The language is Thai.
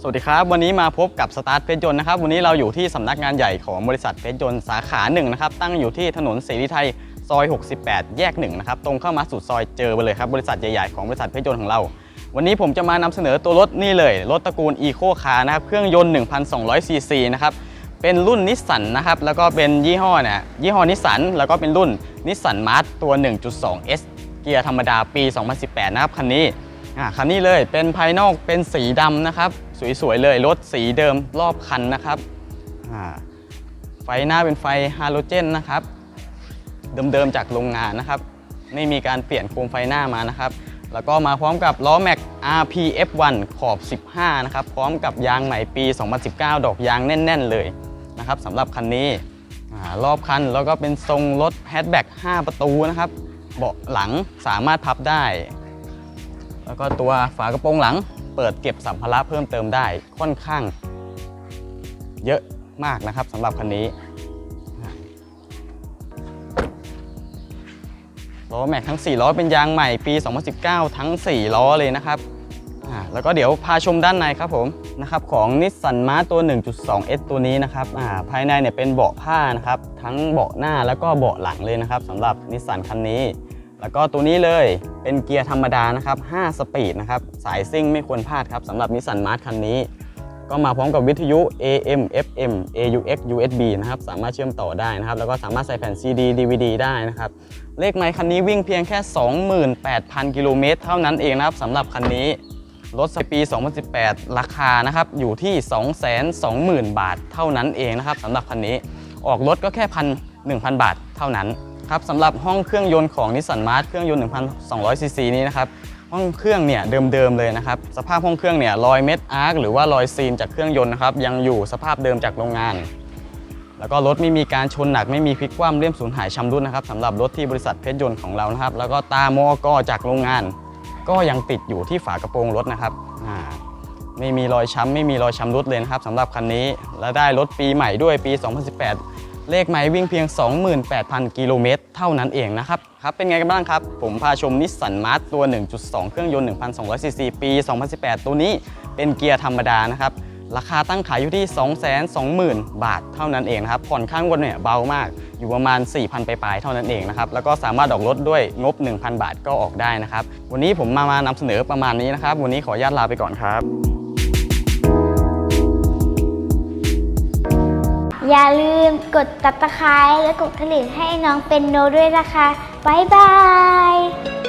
สวัสดีครับ วันนี้มาพบกับสตาร์ทเพชรยนต์นะครับ วันนี้เราอยู่ที่สำนักงานใหญ่ของบริษัทเพชรยนต์สาขาหนึ่งนะครับ ตั้งอยู่ที่ถนนเสรีไทยซอย 68 แยกหนึ่งนะครับ ตรงเข้ามาสุดซอยเจอไปเลยครับ บริษัทใหญ่ๆของบริษัทเพชรยนต์ของเรา วันนี้ผมจะมานำเสนอตัวรถนี่เลย รถตระกูล Eco Car นะครับ เครื่องยนต์1,200ซีซีนะครับ เป็นรุ่นนิสสันนะครับ แล้วก็เป็นยี่ห้อเนี่ยยี่ห้อนิสสัน แล้วก็เป็นรุ่นนิสสันมาร์ตตัว 1.2 S เกียร์ธรรมดาปี 2018 นะครับคันนี้ อ่าคันนี้เลยเป็นภายนอกเป็นสีดำนะครับ สวยๆเลยรถสีเดิมรอบคันนะครับอ่าไฟหน้าเป็นไฟฮาโลเจนนะครับ เดิมๆจากโรงงานนะครับ ไม่มีการเปลี่ยนโคมไฟหน้ามานะครับ แล้วก็มาพร้อมกับล้อแม็ก RPF1 ขอบ 15 นะครับ พร้อมกับยางใหม่ปี 2019 ดอกยางแน่น ๆ เลยนะครับสำหรับคันนี้อรอบคันแล้วก็เป็นทรงรถแฮชแบ็ก5 ประตูนะครับ เบาะหลังสามารถพับได้ แล้วก็ตัวฝากระโปรงหลัง เปิดเก็บสัมภาระเพิ่มเติมได้ค่อนข้าง เยอะมากนะครับสำหรับคันนี้ล้อแม็กทั้ง 4 ล้อเป็นยางใหม่ปี 2019 ทั้ง 4 ล้อเลยนะครับ แล้วก็เดี๋ยวพาชมด้านในครับผมนะครับของนิสสันมาตัว 1.2S ตัวนี้นะครับาภายในเนี่ยเป็นเบาะผ้านะครับ ทั้งเบาะหน้าแล้วก็เบาะหลังเลยนะครับสำหรับนิสสันคันนี้ แล้วก็ตัวนี้เลยเป็นเกียร์ธรรมดานะครับ 5 สปีดนะครับ สายซิ่งไม่ควรพลาดครับสำหรับนิสสันมาร์ทคันนี้ ก็มาพร้อมกับวิทยุ AM FM AUX USB นะครับ สามารถเชื่อมต่อได้นะครับ แล้วก็สามารถใส่แผ่น CD DVD ได้นะครับ เลขไมล์คันนี้วิ่งเพียงแค่ 28,000 กิโลเมตรเท่านั้นเองนะครับสำหรับคันนี้รถปี 2018 ราคานะครับอยู่ที่ 220,000 บาทเท่านั้นเองนะครับสำหรับคันนี้ออกรถก็แค่พันหนึ่งพันบาทเท่านั้น ครับสำหรับห้องเครื่องยนต์ของนิสสันมาร์เครื่องยนต์ 1,200 ซีซีนี้นะครับห้องเครื่องเนี่ยเดิมๆเลยนะครับสภาพห้องเครื่องเนี่ยรอยเม็ดอาร์คหรือว่ารอยซีนจากเครื่องยนต์นะครับยังอยู่สภาพเดิมจากโรงงาน แล้วก็รถไม่มีการชนหนักไม่มีพลิกคว่ำเลี่ยมสูญหายชำรุดนะครับสำหรับรถที่บริษัทเพชรยนต์ของเรานะครับแล้วก็ตามอกจากโรงงาน ก็ยังติดอยู่ที่ฝากระโปรงรถนะครับไม่มีรอยช้ำไม่มีรอยชำรุดเลยนะครับสำหรับคันนี้และได้รถปีใหม่ด้วยปี 2018 เลขไมล์วิ่งเพียง 28,000 กิโลเมตรเท่านั้นเองนะครับครับเป็นไงกันบ้างครับ ผมพาชมนิสสันมาร์ตตัว 1.2 เครื่องยนต์ 1,200ซีซีปี 2018 ตัวนี้เป็นเกียร์ธรรมดานะครับราคาตั้งขายอยู่ที่ 220,000 บาทเท่านั้นเองนะครับ ผ่อนข้างบนเนี่ยเบามาก อยู่ประมาณ 4,000 ไปลายๆเท่านั้นเองนะครับ แล้วก็สามารถออกรถด้วยงบ 1,000 บาทก็ออกได้นะครับ วันนี้ผมมามานำเสนอประมาณนี้นะครับ วันนี้ขออนุญาตลาไปก่อนครับ อย่าลืมกดตับตะไคร้และกดกระดิ่งให้น้องเป็นโนด้วยนะคะ บ๊ายบาย